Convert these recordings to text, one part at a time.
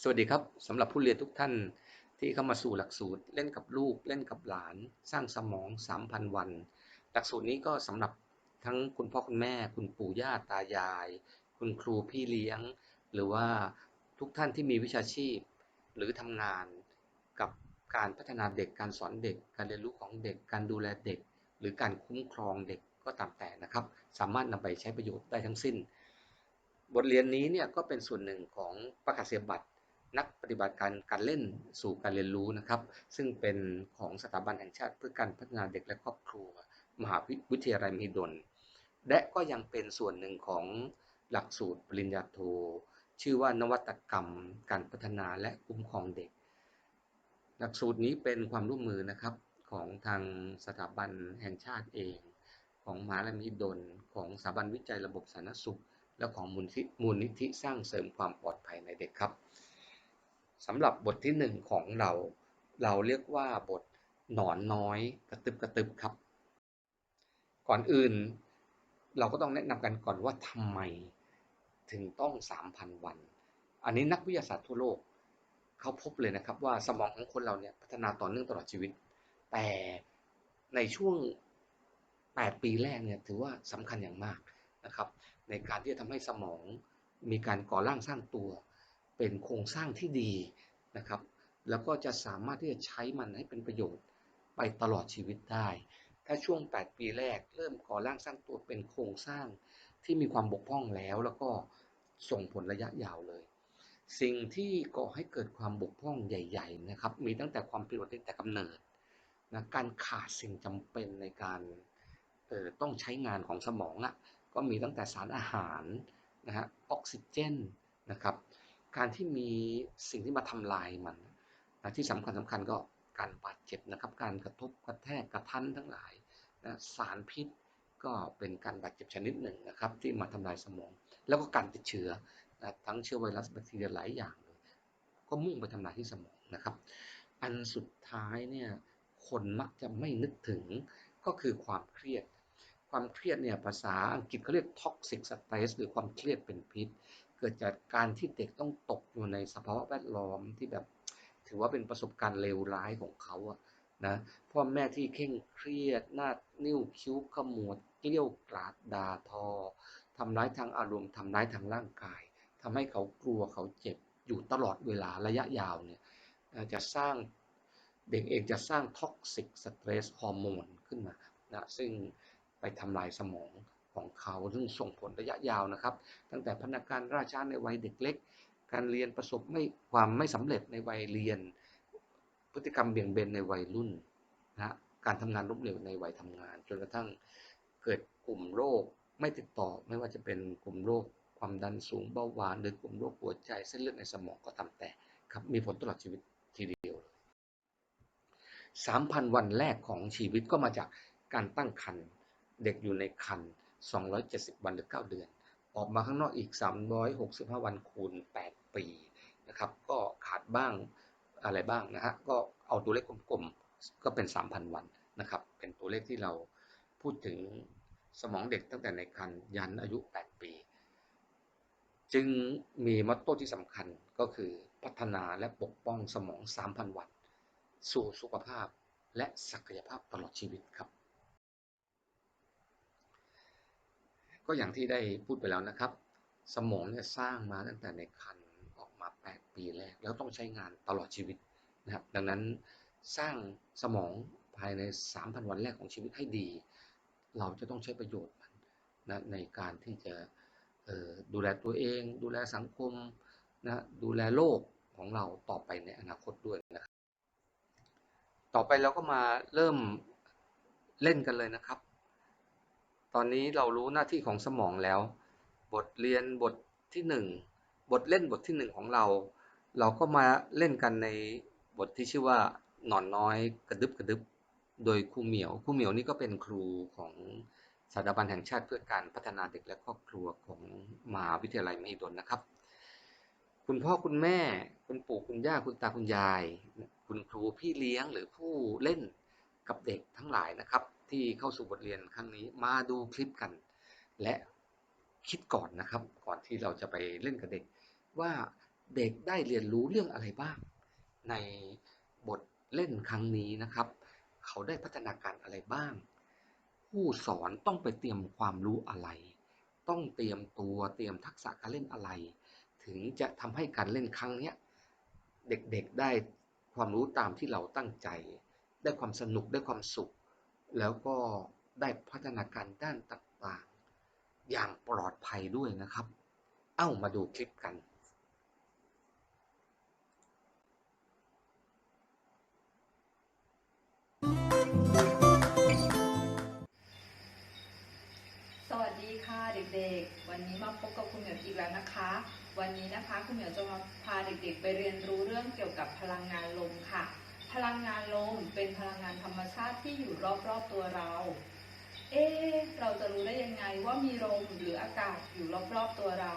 สวัสดีครับสำหรับผู้เรียนทุกท่านที่เข้ามาสู่หลักสูตร เล่นกับลูกเล่นกับหลาน สร้างสมอง 3,000 วัน หลักสูตรนี้ก็สำหรับทั้งคุณพ่อคุณแม่ คุณปู่ย่าตายาย คุณครูพี่เลี้ยง หรือว่าทุกท่านที่มีวิชาชีพ หรือทำงานกับการพัฒนาเด็กการสอนเด็ก การเรียนรู้ของเด็กการดูแลเด็ก หรือการคุ้มครองเด็กก็ตามแต่นะครับ สามารถนำไปใช้ประโยชน์ได้ทั้งสิ้น บทเรียนนี้เนี่ยก็เป็นส่วนหนึ่งของประกาศนียบัตร นักปฏิบัติการการเล่นสู่การเรียนรู้นะครับ ซึ่งเป็นของสถาบันแห่งชาติเพื่อการพัฒนาเด็กและครอบครัว มหาวิทยาลัยมหิดล และก็ยังเป็นส่วนหนึ่งของหลักสูตรปริญญาโท ชื่อว่านวัตกรรม การพัฒนาและคุ้มครองเด็ก หลักสูตรนี้เป็นความร่วมมือนะครับของทางสถาบันแห่งชาติเอง ของมหาวิทยาลัยมหิดล ของสถาบันวิจัยระบบสาธารณสุข และของมูลนิธิสร้างเสริมความปลอดภัยในเด็กครับ สำหรับบทที่หนึ่งของเรา เราเรียกว่าบทหนอนน้อยกระตึบกระตึบครับ ก่อนอื่น เราก็ต้องแนะนำกันก่อนว่าทำไมถึงต้อง 3,000 วัน อันนี้นักวิทยาศาสตร์ทั่วโลกเขาพบเลยนะครับว่าสมองของคนเราเนี่ยพัฒนาต่อเนื่องตลอดชีวิต แต่ในช่วง 8 ปีแรกเนี่ยถือว่าสำคัญอย่างมากนะครับ ในการที่จะทำให้สมองมีการก่อร่างสร้างตัว เป็นโครงสร้างที่ดีนะครับ แล้วก็จะสามารถที่จะใช้มันให้เป็นประโยชน์ไปตลอดชีวิตได้ ถ้าช่วง 8 ปีแรก เริ่มก่อร่างสร้างตัวเป็นโครงสร้างที่มีความบกพร่องแล้ว แล้วก็ส่งผลระยะยาวเลย สิ่งที่ก่อให้เกิดความบกพร่องใหญ่ๆนะครับ มีตั้งแต่ความผิดปกติแต่กำเนิดนะการขาดสิ่งจำเป็นในการออต้องใช้งานของสมองอะ่ะก็มีตั้งแต่สารอาหารนะฮะออกซิเจนนะครับ การที่มีสิ่งที่มาทำลายมันนะที่สำคัญสำคัญก็การบาดเจ็บนะครับ การกระทบกระแทกกระทันทั้งหลายนะสารพิษก็เป็นการบาดเจ็บชนิดหนึ่งนะครับ ที่มาทำลายสมอง แล้วก็การติดเชื้อนะทั้งเชื้อไวรัสแบคทีเรียหลายอย่างเลยก็มุ่งไปทำลายที่สมองนะครับ อันสุดท้ายเนี่ยคนมักจะไม่นึกถึงก็คือความเครียด ความเครียดเนี่ยภาษาอังกฤษเขาเรียก toxic stress หรือความเครียดเป็นพิษ เกิดจากการที่เด็กต้องตกอยู่ในสภาวะแวดล้อมที่แบบ ถือว่าเป็นประสบการณ์เลวร้ายของเขาอะนะพ่อแม่ที่เคร่งเครียดหน้านิ้วคิ้วขมวดเกลี้ยวกราดด่าทอทำร้ายทางอารมณ์ทำร้ายทางร่างกายทำให้เขากลัวเขาเจ็บอยู่ตลอดเวลาระยะยาวเนี่ยจะสร้างเด็กเองจะสร้างท็อกซิกสเตรสฮอร์โมนขึ้นมานะซึ่งไปทำลายสมอง ของเขาซึ่งส่งผลระยะยาวนะครับ ตั้งแต่พัฒนาการราชาในวัยเด็กเล็ก การเรียนประสบไม่ความไม่สำเร็จในวัยเรียน พฤติกรรมเบี่ยงเบนในวัยรุ่นนะการทำงานล้มเหลวในวัยทำงาน จนกระทั่งเกิดกลุ่มโรคไม่ติดต่อไม่ว่าจะเป็นกลุ่มโรคความดันสูงเบาหวานหรือกลุ่มโรคหัวใจเส้นเลือดในสมองก็ตามแต่ครับมีผลตลอดชีวิตทีเดียวเลย3,000 วันแรกของชีวิตก็มาจากการตั้งครรภ์เด็กอยู่ในครรภ์ 270 วันหรือ 9 เดือน ออกมาข้างนอกอีก 365 วันคูณ 8 ปีนะครับ ก็ขาดบ้างอะไรบ้างนะฮะ ก็เอาตัวเลขกลมๆ ก็เป็น 3,000 วันนะครับ เป็นตัวเลขที่เราพูดถึงสมองเด็กตั้งแต่ในครรภ์ยันอายุ 8 ปี จึงมีมอตโต้ที่สำคัญก็คือพัฒนาและปกป้องสมอง 3,000 วัน สู่สุขภาพและศักยภาพตลอดชีวิตครับ ก็อย่างที่ได้พูดไปแล้วนะครับ สมองเนี่ยสร้างมาตั้งแต่ในครรภ์ออกมา 8 ปีแรก แล้วต้องใช้งานตลอดชีวิตนะครับ ดังนั้นสร้างสมองภายใน 3,000 วันแรกของชีวิตให้ดี เราจะต้องใช้ประโยชน์มันนะในการที่จะดูแลตัวเอง ดูแลสังคมนะดูแลโลกของเราต่อไปในอนาคตด้วยนะครับ ต่อไปเราก็มาเริ่มเล่นกันเลยนะครับ ตอนนี้เรารู้หน้าที่ของสมองแล้ว บทเรียนบทที่หนึ่งบทเล่นบทที่หนึ่งของเรา เราก็มาเล่นกันในบทที่ชื่อว่าหนอนน้อยกระดึบกระดึบ โดยครูเหมียวครูเหมียวนี่ก็เป็นครูของสถาบันแห่งชาติเพื่อการพัฒนาเด็กและครอบครัวของมหาวิทยาลัยมหิดลนะครับ คุณพ่อคุณแม่ คุณปู่คุณย่าคุณตาคุณยาย คุณครูพี่เลี้ยงหรือผู้เล่นกับเด็กทั้งหลายนะครับ ที่เข้าสู่บทเรียนครั้งนี้มาดูคลิปกัน และคิดก่อนนะครับ ก่อนที่เราจะไปเล่นกับเด็ก ว่าเด็กได้เรียนรู้เรื่องอะไรบ้าง ในบทเล่นครั้งนี้นะครับ เขาได้พัฒนาการอะไรบ้าง ผู้สอนต้องไปเตรียมความรู้อะไร ต้องเตรียมตัวเตรียมทักษะการเล่นอะไร ถึงจะทำให้การเล่นครั้งนี้เด็กๆได้ความรู้ตามที่เราตั้งใจ ได้ความสนุกได้ความสุข แล้วก็ได้พัฒนาการด้านต่างๆ อย่างปลอดภัยด้วยนะครับ เอ้ามาดูคลิปกันสวัสดีค่ะเด็กๆ วันนี้มาพบกับคุณเหมียวอีกแล้วนะคะ วันนี้นะคะคุณเหมียวจะมาพาเด็กๆ ไปเรียนรู้เรื่องเกี่ยวกับพลังงานลมค่ะ พลังงานลมเป็นพลังงานธรรมชาติที่อยู่รอบๆตัวเรา เอ๊เราจะรู้ได้ยังไงว่ามีลมหรืออากาศอยู่รอบๆตัวเรา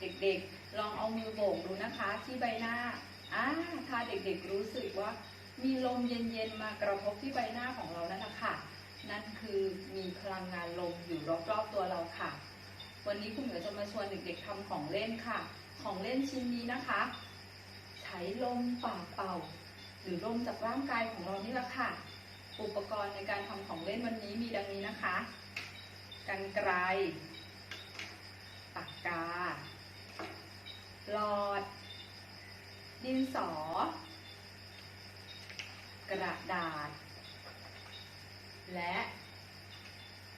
เด็กๆ ลองเอามือโบกดูนะคะที่ใบหน้าอ่าถ้าเด็กๆรู้สึกว่า มีลมเย็นๆมากระทบที่ใบหน้าของเรานั่นนะคะนั่นคือมีพลังงานลมอยู่รอบๆตัวเราค่ะ วันนี้คุณเหมียวจะมาชวนเด็กๆทำของเล่นค่ะ ของเล่นชิ้นนี้นะคะ ใช้ลมปากเป่า หรือลมจากร่างกายของเรานี่แหละค่ะ อุปกรณ์ในการทำของเล่นวันนี้มีดังนี้นะคะ กันไกร ปากกา หลอด ดินสอ กระดาษ และ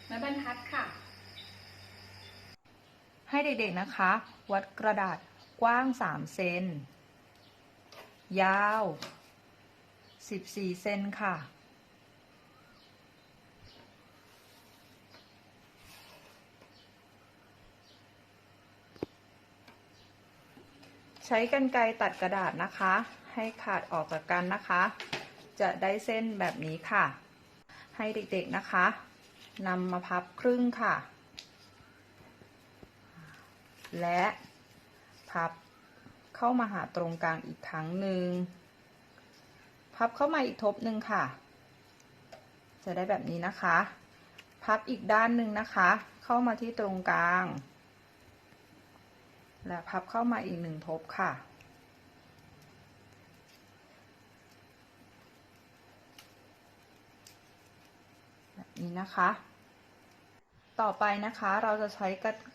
ไม้บรรทัดค่ะให้เด็กๆนะคะ วัดกระดาษกว้าง 3 เซน ยาว 14เซนค่ะ ใช้กรรไกรตัดกระดาษนะคะ ให้ขาดออกจากกันนะคะ จะได้เส้นแบบนี้ค่ะ ให้เด็กๆนะคะนำมาพับครึ่งค่ะ และพับเข้ามาหาตรงกลางอีกครั้งหนึ่ง พับเข้ามาอีกทบหนึ่งค่ะ จะได้แบบนี้นะคะ พับอีกด้านหนึ่งนะคะ เข้ามาที่ตรงกลาง และพับเข้ามาอีกหนึ่งทบค่ะแบบนี้นะคะ ต่อไปนะคะเราจะใช้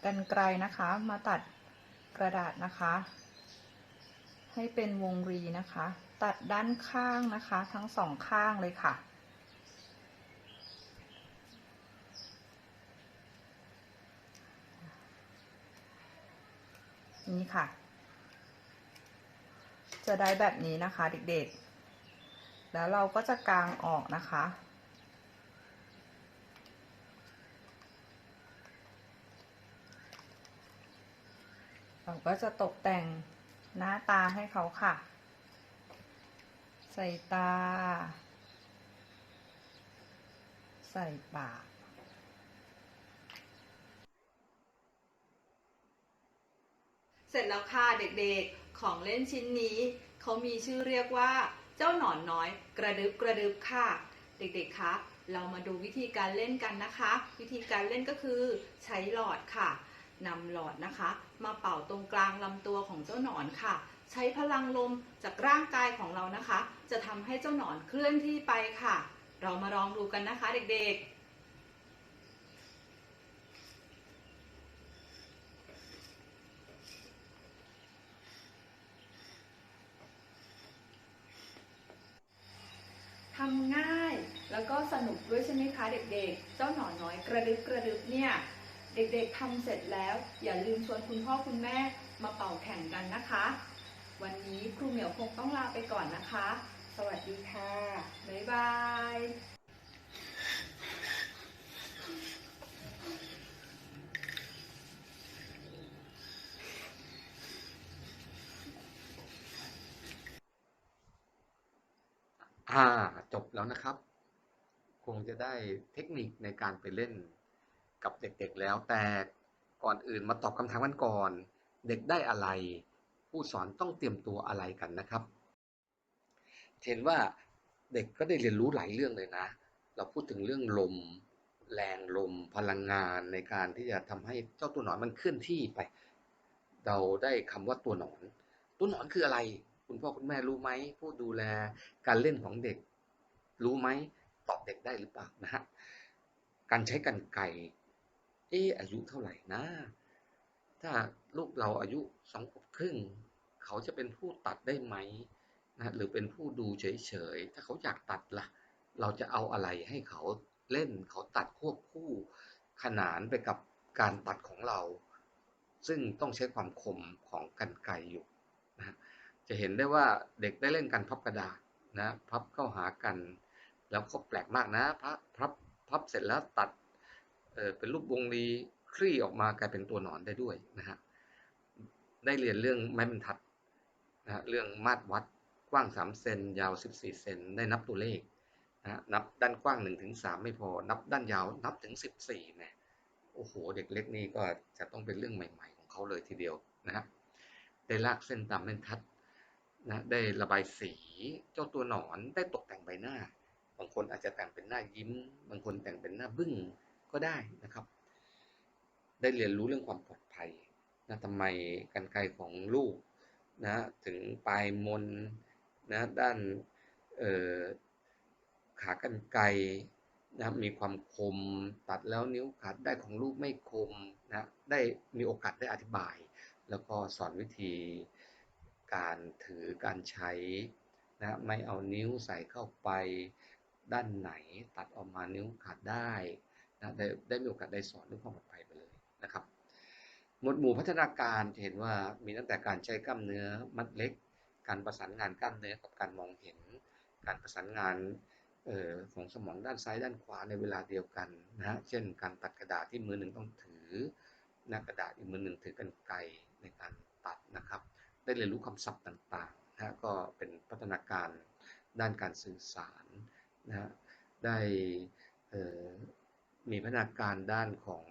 กันไกรนะคะ มาตัดกระดาษนะคะ ให้เป็นวงรีนะคะ ตัดด้านข้างนะคะ ทั้งสองข้างเลยค่ะ นี่ค่ะ จะได้แบบนี้นะคะเด็กๆ แล้วเราก็จะกางออกนะคะเราก็จะตกแต่งหน้าตาให้เขาค่ะ ใส่ตา ใส่ปาก เสร็จแล้วค่ะเด็กๆ ของเล่นชิ้นนี้ เขามีชื่อเรียกว่า เจ้าหนอนน้อย กระดึบกระดึบค่ะ เด็กๆ คะเรามาดูวิธีการเล่นกันนะคะ วิธีการเล่นก็คือใช้หลอดค่ะนำหลอดนะคะ มาเป่าตรงกลางลำตัวของเจ้าหนอนค่ะ ใช้พลังลมจากร่างกายของเรานะคะ จะทำให้เจ้าหนอนเคลื่อนที่ไปค่ะ เรามาลองดูกันนะคะเด็กๆทำง่ายแล้วก็สนุกด้วยใช่ไหมคะเด็กๆ เจ้าหนอนน้อยกระดึบกระดึบเนี่ย เด็กๆทำเสร็จแล้ว อย่าลืมชวนคุณพ่อคุณแม่มาเป่าแข่งกันนะคะ วันนี้ครูเหมียวคงต้องลาไปก่อนนะคะ สวัสดีค่ะ บ๊ายบายอ่าจบแล้วนะครับ คงจะได้เทคนิคในการไปเล่นกับเด็กๆแล้ว แต่ก่อนอื่นมาตอบคำถามกันก่อน เด็กได้อะไร ผู้สอนต้องเตรียมตัวอะไรกันนะครับ เห็นว่าเด็กก็ได้เรียนรู้หลายเรื่องเลยนะ เราพูดถึงเรื่องลม แรงลม พลังงานในการที่จะทำให้เจ้าตัวหนอนมันเคลื่อนที่ไป เราได้คำว่าตัวหนอน ตัวหนอนคืออะไร คุณพ่อคุณแม่รู้ไหม ผู้ดูแลการเล่นของเด็ก รู้ไหมตอบเด็กได้หรือเปล่านะฮะ การใช้กันไกรเอออายุเท่าไหร่นะ ถ้าลูกเราอายุสองขวบครึ่ง เขาจะเป็นผู้ตัดได้ไหม นะหรือเป็นผู้ดูเฉยๆ ถ้าเขาอยากตัดล่ะ เราจะเอาอะไรให้เขาเล่นเขาตัดควบคู่ขนานไปกับการตัดของเรา ซึ่งต้องใช้ความคมของกันไกรอยู่นะจะเห็นได้ว่าเด็กได้เล่นกันพับกระดาษนะพับเข้าหากัน แล้วก็แปลกมากนะพับพับพับเสร็จแล้วตัดเอ่อเป็นรูปวงรีคลี่ออกมากลายเป็นตัวหนอนได้ด้วยนะฮะได้เรียนเรื่องไม้บรรทัดนะเรื่องมาตรวัด กว้าง 3 เซน ยาว 14 เซน ได้นับตัวเลขนะฮะนับด้านกว้าง1ถึง3ไม่พอ นับด้านยาวนับถึง 14เนี่ยโอ้โห เด็กเล็กนี่ก็จะต้องเป็นเรื่องใหม่ ๆ ของเขาเลยทีเดียวนะฮะได้ลากเส้นตามบรรทัดนะได้ระบายสีเจ้าตัวหนอนได้ตกแต่งใบหน้า บางคนอาจจะแต่งเป็นหน้ายิ้ม บางคนแต่งเป็นหน้าบึ้งก็ได้นะครับ ได้เรียนรู้เรื่องความปลอดภัยนะทำไมกันไกรของลูกนะถึงปลายมน นะด้านขากรรไกรนะมีความคมตัดแล้วนิ้วขาดได้ของลูกไม่คมนะได้มีโอกาสได้อธิบาย แล้วก็สอนวิธีการถือการใช้นะไม่เอานิ้วใส่เข้าไปด้านไหนตัดออกมานิ้วขาดได้นะได้ได้มีโอกาสได้สอนเรื่องความปลอดภัยไปเลยนะครับ หมวดหมู่พัฒนาการเห็นว่ามีตั้งแต่การใช้กล้ามเนื้อมัดเล็ก การประสานงานกล้ามเนื้อกับการมองเห็น การประสานงานออของสมองด้านซ้ายด้านขวาในเวลาเดียวกันนะฮะ เช่น การตัดกระดาษที่มือหนึ่งต้องถือหน้ากระดาษอีกมือหนึ่งถือกันไกรในการตัดนะครับ ได้เรียนรู้คำศัพท์ต่างๆนะฮะก็เป็นพัฒนาการด้านการสื่อสารนะฮะ ได้มีพัฒนาการด้านของ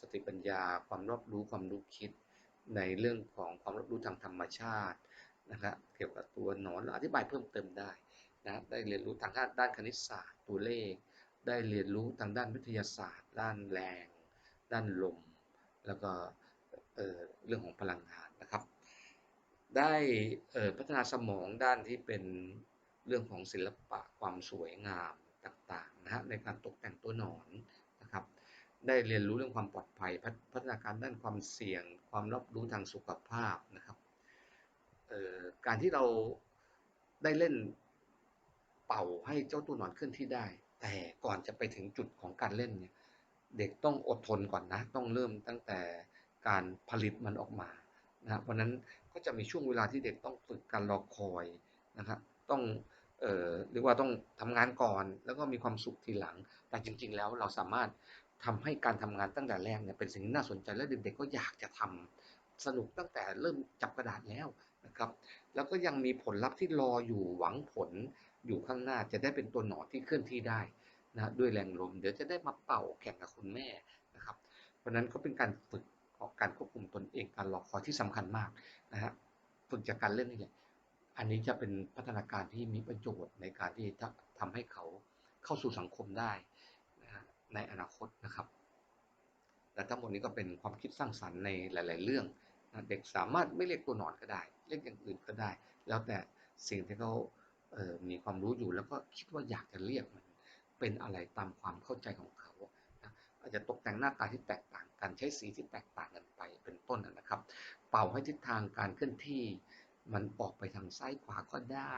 สติปัญญา ความรอบรู้ความรู้คิดในเรื่องของความรับรู้ทางธรรมชาติ นะครับเกี่ยวกับตัวหนอนอธิบายเพิ่มเติมได้นะได้เรียนรู้ทางด้านคณิตศาสตร์ตัวเลข ได้เรียนรู้ทางด้านวิทยาศาสตร์ ด้านแรง ด้านลม แล้วก็เเรื่องของพลังงานนะครับ ได้พัฒนาสมองด้านที่เป็นเรื่องของศิลปะความสวยงามต่างๆนะฮะในการตกแต่งตัวหนอนนะครับ ได้เรียนรู้เรื่องความปลอดภัย พัฒพัฒนาการด้านความเสี่ยง ความรับรู้ทางสุขภาพนะครับ การที่เราได้เล่นเป่าให้เจ้าตัวนอนเคลื่อนที่ได้ แต่ก่อนจะไปถึงจุดของการเล่นเนี่ยเด็กต้องอดทนก่อนนะ ต้องเริ่มตั้งแต่การผลิตมันออกมานะเพราะนั้นก็จะมีช่วงเวลาที่เด็กต้องฝึกการรอคอยนะครับต้องเอ่อเรียกว่าต้องทำงานก่อนแล้วก็มีความสุขทีหลัง แต่จริง ๆ แล้วเราสามารถทำให้การทำงานตั้งแต่แรกเนี่ยเป็นสิ่งที่น่าสนใจและเด็กๆก็อยากจะทำสนุกตั้งแต่เริ่มจับกระดาษแล้ว นะครับ แล้วก็ยังมีผลลัพธ์ที่รออยู่หวังผลอยู่ข้างหน้าจะได้เป็นตัวหนอนที่เคลื่อนที่ได้นะด้วยแรงลม เดี๋ยวจะได้มาเป่าแข่งกับคุณแม่นะครับ เพราะนั้นก็เป็นการฝึกของการควบคุมตนเองการรอคอยที่สำคัญมากนะฮะฝึกจากการเล่นนี่แหละอันนี้จะเป็นพัฒนาการที่มีประโยชน์ในการที่จะทำให้เขาเข้าสู่สังคมได้นะฮะในอนาคตนะครับและทั้งหมดนี้ก็เป็นความคิดสร้างสรรค์ในหลาย ๆ เรื่อง เด็กสามารถไม่เรียกตัวหนอนก็ได้ เรียกอย่างอื่นก็ได้ แล้วแต่สิ่งที่เขาเมีความรู้อยู่แล้วก็คิดว่าอยากจะเรียกมันเป็นอะไรตามความเข้าใจของเขาอาจจะตกแต่งหน้าตาที่แตกต่างกันใช้สีที่แตกต่างกันไปเป็นต้นนะครับ เป่าให้ทิศทางการเคลื่อนที่มันออกไปทางซ้ายขวาก็ได้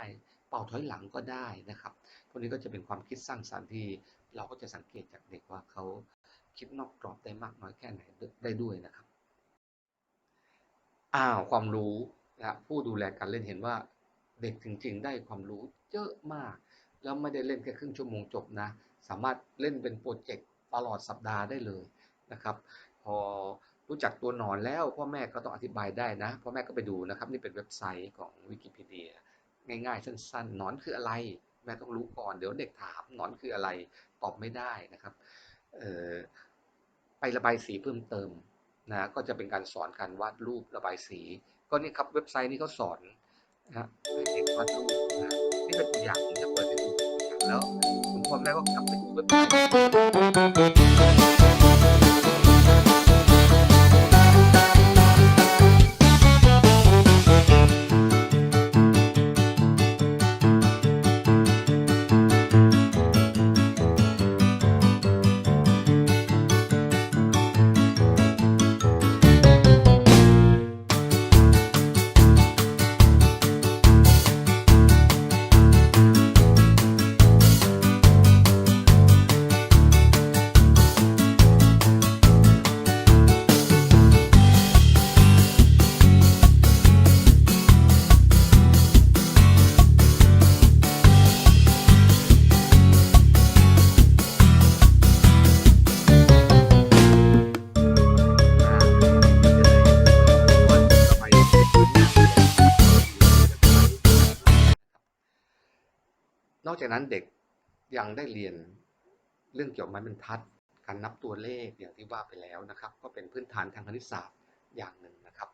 เป่าถอยหลังก็ได้นะครับ พวกนี้ก็จะเป็นความคิดสร้างสรรค์ที่เราก็จะสังเกตจากเด็กว่าเขาคิดนอกกรอบได้มากน้อยแค่ไหนได้ด้วยนะครับ อ้าวความรู้นะผู้ดูแลการเล่นเห็นว่าเด็กจริง ๆ ได้ความรู้เยอะมาก แล้วไม่ได้เล่นแค่ครึ่งชั่วโมงจบนะ สามารถเล่นเป็นโปรเจกต์ตลอดสัปดาห์ได้เลยนะครับ พอรู้จักตัวหนอนแล้วพ่อแม่ก็ต้องอธิบายได้นะพ่อแม่ก็ไปดูนะครับ นี่เป็นเว็บไซต์ของวิกิพีเดียง่ายๆ สั้นๆ หนอนคืออะไร แม่ต้องรู้ก่อน เดี๋ยวเด็กถามหนอนคืออะไรตอบไม่ได้นะครับไประบายสีเพิ่มเติม นะก็จะเป็นการสอนการวาดรูประบายสี ก็นี่ครับเว็บไซต์นี้เขาสอนนะให้เด็กวาดรูปนะนี่เป็นตัวอย่างที่จะเปิดให้ดูแล้วคุณพ่อแม่ก็กลับไปดูเว็บไซต์ นอกจากนั้นเด็กยังได้เรียนเรื่องเกี่ยวกับไม้บรรทัด การนับตัวเลขอย่างที่ว่าไปแล้วนะครับ ก็เป็นพื้นฐานทางคณิตศาสตร์อย่างหนึ่งนะครับ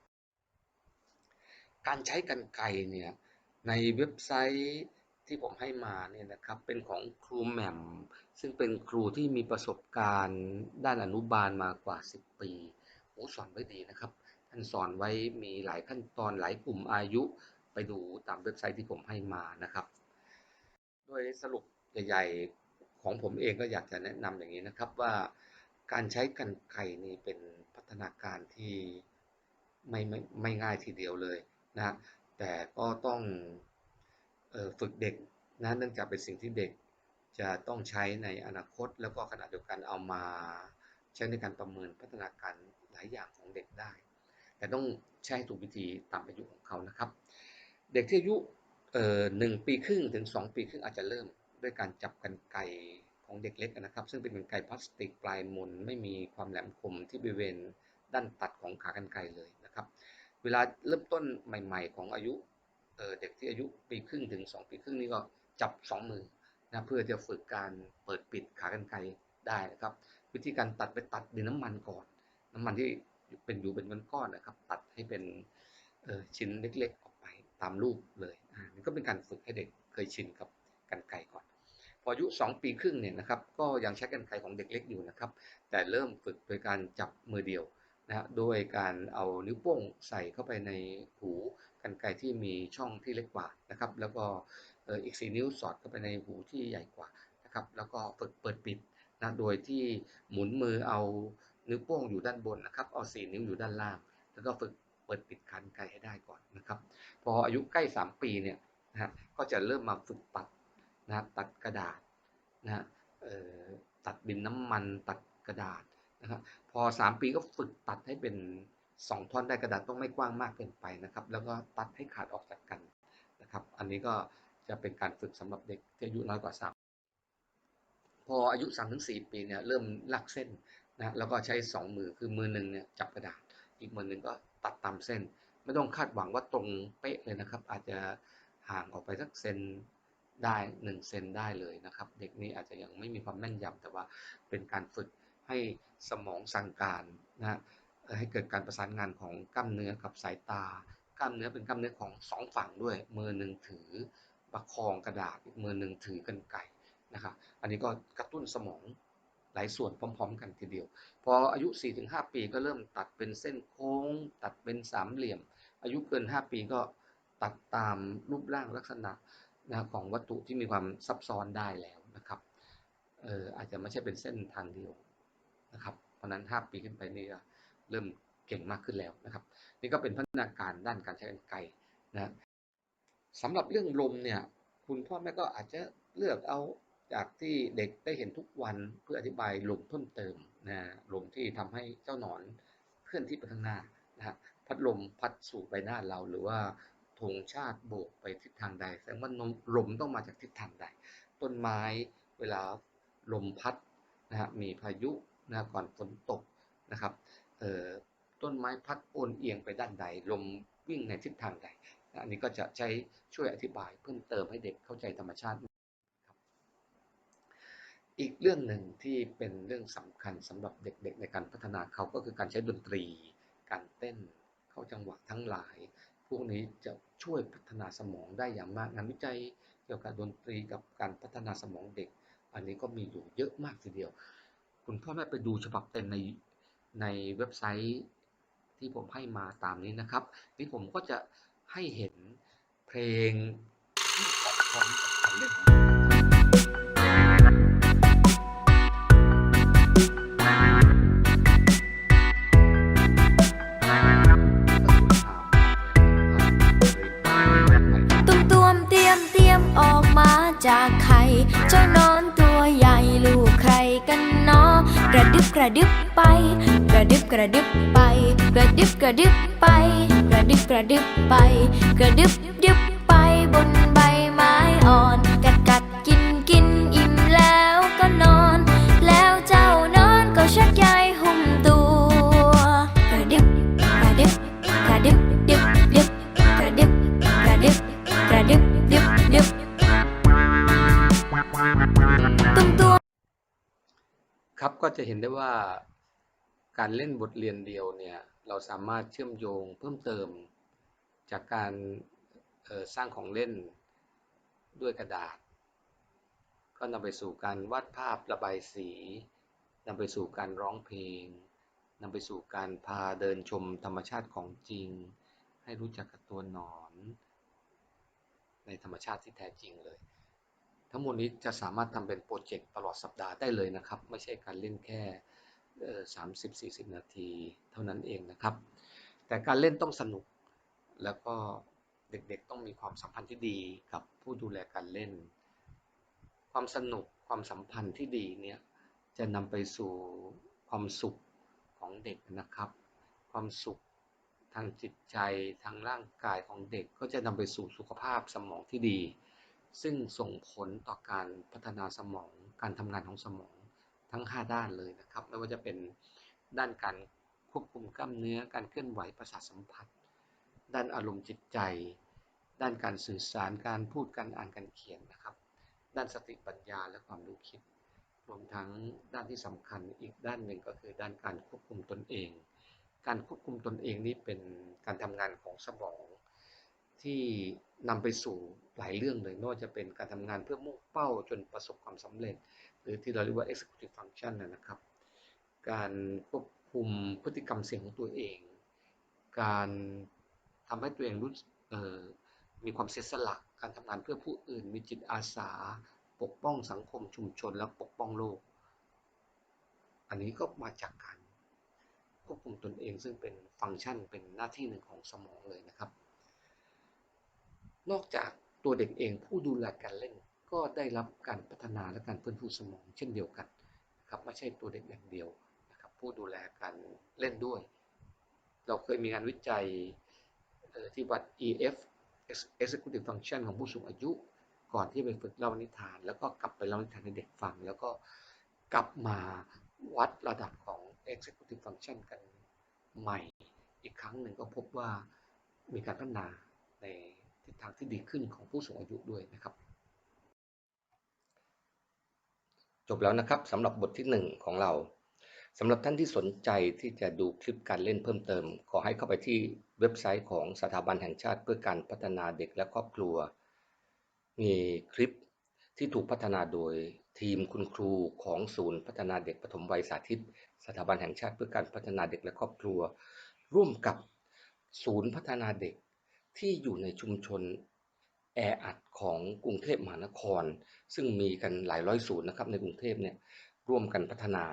การใช้กรรไกรเนี่ยในเว็บไซต์ที่ผมให้มาเนี่ยนะครับเป็นของครูแหม่ม ซึ่งเป็นครูที่มีประสบการณ์ด้านอนุบาลมากว่า 10 ปีโอ้สอนไว้ดีนะครับ ท่านสอนไว้มีหลายขั้นตอนหลายกลุ่มอายุ ไปดูตามเว็บไซต์ที่ผมให้มานะครับ โดยสรุปใหญ่ๆของผมเองก็อยากจะแนะนำอย่างนี้นะครับว่าการใช้กรรไกรนี่เป็นพัฒนาการที่ไม่ไม่ไม่ง่ายทีเดียวเลยนะแต่ก็ต้องออฝึกเด็กนะเนื่องจากเป็นสิ่งที่เด็กจะต้องใช้ในอนาคต แล้วก็ขณะเดียวกันเอามาใช้ในการประเมินพัฒนาการหลายอย่างของเด็กได้ แต่ต้องใช้ถูกวิธีตามอายุของเขานะครับ เด็กที่อายุ เอ่อหนึ่งปีครึ่งถึง2ปีครึ่งอาจจะเริ่มด้วยการจับกันไกรของเด็กเล็กนะครับ ซึ่งเป็นกันไกรพลาสติกปลายมนไม่มีความแหลมคมที่บริเวณด้านตัดของขากรรไกรเลยนะครับ เวลาเริ่มต้นใหม่ ๆ ของอายุเอ่อเด็กที่อายุปีครึ่งถึง 2 ปีครึ่งนี่ก็จับ 2 มือนะเพื่อจะฝึกการเปิดปิดขากรรไกรได้นะครับ วิธีการตัดไปตัดดินน้ำมันก่อน น้ำมันที่เป็นอยู่เป็นก้อนๆนะครับ ตัดให้เป็นชิ้นเล็ก ตามรูปเลยอ่านี่ก็เป็นการฝึกให้เด็กเคยชินกับกรรไกก่อน พออายุ 2 ปีครึ่งเนี่ยนะครับ ก็ยังใช้กรรไกของเด็กเล็กอยู่นะครับ แต่เริ่มฝึกโดยการจับมือเดียวนะโดยการเอานิ้วโป้งใส่เข้าไปในหูกรรไกที่มีช่องที่เล็กกว่านะครับ แล้วก็อ่ออีนิ้วสอดเข้าไปในหูที่ใหญ่กว่านะครับ แล้วก็ฝึกเปิดปิดนะโดยที่หมุนมือเอานิ้วโป้งอยู่ด้านบนนะครับ เอา4นิ้วอยู่ด้านล่าง แล้วก็ฝึก เปิดปิดกรรไกรให้ได้ก่อนนะครับ พออายุใกล้ 3 ปีเนี่ยนะฮะก็จะเริ่มมาฝึกตัดนะฮะตัดกระดาษนะฮะเอ่อตัดบินน้ำมันตัดกระดาษนะครับพอ 3 ปีก็ฝึกตัดให้เป็น 2 ท่อนได้กระดาษต้องไม่กว้างมากเกินไปนะครับ แล้วก็ตัดให้ขาดออกจากกันนะครับ อันนี้ก็จะเป็นการฝึกสำหรับเด็กที่อายุน้อยกว่า 3 พออายุ 3-4 ปีเนี่ยเริ่มลักเส้นนะแล้วก็ใช้ 2 มือคือมือหนึ่งเนี่ยจับกระดาษ อีกมือหนึ่งก็ ตัดตามเส้น ไม่ต้องคาดหวังว่าตรงเป๊ะเลยนะครับ อาจจะห่างออกไปสักเซนได้หนึ่งเซนได้เลยนะครับ เด็กนี้อาจจะยังไม่มีความแม่นยำแต่ว่าเป็นการฝึกให้สมองสั่งการนะฮะให้เกิดการประสานงานของกล้ามเนื้อกับสายตา กล้ามเนื้อเป็นกล้ามเนื้อของสองฝั่งด้วย มือหนึ่งถือประคองกระดาษอีกมือหนึ่งถือกรรไกรนะครับ อันนี้ก็กระตุ้นสมอง หลายส่วนพร้อม ๆ กันทีเดียว พออายุ 4-5 ปีก็เริ่มตัดเป็นเส้นโค้ง ตัดเป็นสามเหลี่ยม อายุเกิน 5 ปีก็ตัดตามรูปร่างลักษณะนะของวัตถุที่มีความซับซ้อนได้แล้วนะครับเอออาจจะไม่ใช่เป็นเส้นทางเดียวนะครับเพราะนั้น 5 ปีขึ้นไปนี่เริ่มเก่งมากขึ้นแล้วนะครับ นี่ก็เป็นพัฒนาการด้านการใช้กรรไกรนะสำหรับเรื่องลมเนี่ยคุณพ่อแม่ก็อาจจะเลือกเอา จากที่เด็กได้เห็นทุกวันเพื่ออธิบายลมเพิ่มเติมนะลมที่ทำให้เจ้าหนอนเคลื่อนที่ไปข้างหน้านะฮะพัดลมพัดสู่ใบหน้าเราหรือว่าธงชาติโบกไปทิศทางใด แสดงว่าลมต้องมาจากทิศทางใด ต้นไม้เวลาลมพัดนะฮะมีพายุนะก่อนฝนตกนะครับเอ่อต้นไม้พัดโอนเอียงไปด้านใด ลมวิ่งในทิศทางใด อันนี้ก็จะใช้ช่วยอธิบายเพิ่มเติมให้เด็กเข้าใจธรรมชาติ อีกเรื่องหนึ่งที่เป็นเรื่องสำคัญสำหรับเด็กๆ ในการพัฒนาเขาก็คือการใช้ดนตรี การเต้น เข้าจังหวะทั้งหลาย พวกนี้จะช่วยพัฒนาสมองได้อย่างมากงานวิจัยเกี่ยวกับดนตรีกับการพัฒนาสมองเด็ก อันนี้ก็มีอยู่เยอะมากทีเดียว คุณพ่อแม่ไปดูฉบับเต็มในในเว็บไซต์ที่ผมให้มาตามนี้นะครับ นี่ผมก็จะให้เห็นเพลงที่สอดคล้อง จากไข่เจ้านอนตัวใหญ่ลูกใครกันเนาะกระดึบกระดึบไป กระดึบกระดึบไป กระดึบกระดึบไป กระดึบกระดึบไป กระดึบดึบไปบ ครับก็จะเห็นได้ว่าการเล่นบทเรียนเดียวเนี่ยเราสามารถเชื่อมโยงเพิ่มเติม จากการออสร้างของเล่นด้วยกระดาษ ก็นำไปสู่การวาดภาพระบายสีนำไปสู่การร้องเพลงนำไปสู่การพาเดินชมธรรมชาติของจริง ให้รู้จักกับตัวหนอน ในธรรมชาติที่แท้จริงเลย ทั้งหมดนี้จะสามารถทำเป็นโปรเจกต์ตลอดสัปดาห์ได้เลยนะครับ ไม่ใช่การเล่นแค่สามสิบสี่สิบนาทีเท่านั้นเองนะครับ แต่การเล่นต้องสนุก แล้วก็เด็กๆต้องมีความสัมพันธ์ที่ดีกับผู้ดูแลการเล่น ความสนุกความสัมพันธ์ที่ดีเนี่ยจะนำไปสู่ความสุขของเด็กนะครับ ความสุขทางจิตใจทางร่างกายของเด็กก็จะนำไปสู่สุขภาพสมองที่ดี ซึ่งส่งผลต่อการพัฒนาสมอง การทำงานของสมองทั้ง 5 ด้านเลยนะครับ ไม่ว่าจะเป็นด้านการควบคุมกล้ามเนื้อ การเคลื่อนไหวประสาทสัมผัส ด้านอารมณ์จิตใจ ด้านการสื่อสาร การพูด การอ่าน การเขียนนะครับ ด้านสติปัญญาและความรู้คิด รวมทั้งด้านที่สำคัญอีกด้านหนึ่งก็คือด้านการควบคุมตนเอง การควบคุมตนเองนี่เป็นการทำงานของสมองที่นำไปสู่ หลายเรื่องเลยไม่ว่าจะเป็นการทำงานเพื่อมุ่งเป้าจนประสบความสำเร็จ หรือที่เราเรียกว่า executive function นะครับ การควบคุมพฤติกรรมเสี่ยงของตัวเอง การทำให้ตัวเองรู้มีความเสียสละการทำงานเพื่อผู้อื่น มีจิตอาสา ปกป้องสังคมชุมชนและปกป้องโลก อันนี้ก็มาจากการควบคุมตนเองซึ่งเป็นฟังก์ชันเป็นหน้าที่หนึ่งของสมองเลยนะครับ นอกจาก ตัวเด็กเองผู้ดูแลการเล่น ก็ได้รับการพัฒนาและการฟื้นฟูสมองเช่นเดียวกันนะครับไม่ใช่ตัวเด็กอย่างเดียวนะครับผู้ดูแลการเล่นด้วย เราเคยมีงานวิจัยที่วัด EF Executive Function ของผู้สูงอายุ ก่อนที่ไปฝึกเล่านิทาน แล้วก็กลับไปเล่านิทานให้เด็กฟัง แล้วก็กลับมาวัดระดับของ Executive Function กันใหม่ อีกครั้งหนึ่งก็พบว่ามีการพัฒนาใน ทิศทางที่ดีขึ้นของผู้สูงอายุด้วยนะครับ จบแล้วนะครับสำหรับบทที่ 1 ของเราสำหรับท่านที่สนใจที่จะดูคลิปการเล่นเพิ่มเติม ขอให้เข้าไปที่เว็บไซต์ของสถาบันแห่งชาติเพื่อการพัฒนาเด็กและครอบครัว มีคลิปที่ถูกพัฒนาโดยทีมคุณครูของศูนย์พัฒนาเด็กปฐมวัยสาธิต สถาบันแห่งชาติเพื่อการพัฒนาเด็กและครอบครัว ร่วมกับศูนย์พัฒนาเด็ก ที่อยู่ในชุมชนแออัดของกรุงเทพมหานคร ซึ่งมีกันหลายร้อยศูนย์นะครับในกรุงเทพเนี่ยร่วมกันพัฒนา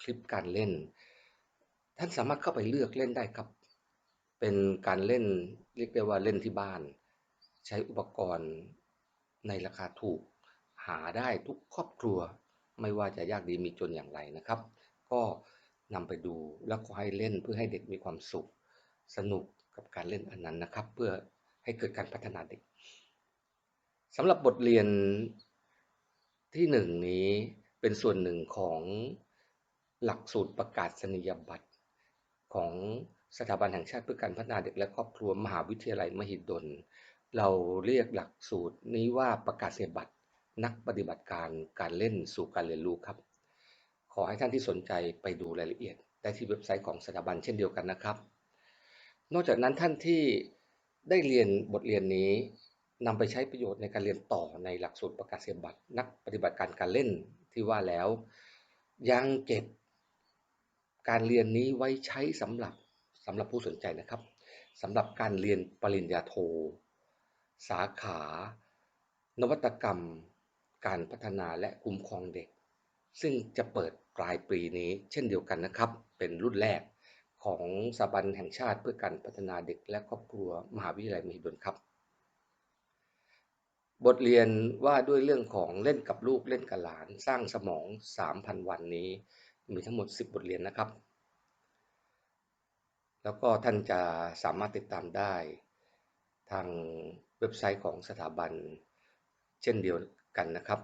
คลิปการเล่น ท่านสามารถเข้าไปเลือกเล่นได้ครับ เป็นการเล่นเรียกได้ว่าเล่นที่บ้าน ใช้อุปกรณ์ในราคาถูกหาได้ทุกครอบครัว ไม่ว่าจะยากดีมีจนอย่างไรนะครับ ก็นำไปดูแล้วก็ให้เล่นเพื่อให้เด็กมีความสุข สนุก กับการเล่นอันนั้นนะครับ เพื่อให้เกิดการพัฒนาเด็กสำหรับบทเรียนที่หนึ่งนี้เป็นส่วนหนึ่งของหลักสูตรประกาศนียบัตร ของสถาบันแห่งชาติเพื่อการพัฒนาเด็กและครอบครัวมหาวิทยาลัยมหิดล เราเรียกหลักสูตรนี้ว่าประกาศนียบัตรนักปฏิบัติการการเล่นสู่การเรียนรู้ครับ ขอให้ท่านที่สนใจไปดูรายละเอียด ได้ที่เว็บไซต์ของสถาบันเช่นเดียวกันนะครับ นอกจากนั้นท่านที่ได้เรียนบทเรียนนี้นำไปใช้ประโยชน์ในการเรียนต่อในหลักสูตรประกาศนียบัตรนักปฏิบัติการการเล่นที่ว่าแล้ว ยังเก็บการเรียนนี้ไว้ใช้สำหรับสำหรับผู้สนใจนะครับสำหรับการเรียนปริญญาโท สาขา นวัตกรรม การพัฒนาและคุ้มครองเด็ก ซึ่งจะเปิดปลายปีนี้เช่นเดียวกันนะครับ เป็นรุ่นแรก ของสถาบันแห่งชาติเพื่อการพัฒนาเด็กและครอบครัวมหาวิทยาลัยมหิดลครับ บทเรียนว่าด้วยเรื่องของเล่นกับลูกเล่นกับหลาน สร้างสมอง 3,000 วันนี้ มีทั้งหมด 10 บทเรียนนะครับ แล้วก็ท่านจะสามารถติดตามได้ ทางเว็บไซต์ของสถาบัน เช่นเดียวกันนะครับ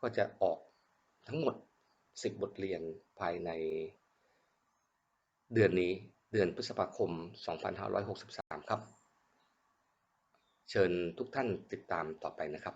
ก็จะออกทั้งหมด 10 บทเรียนภายใน เดือนนี้เดือนพฤษภาคม 2563 ครับ เชิญทุกท่านติดตามต่อไปนะครับ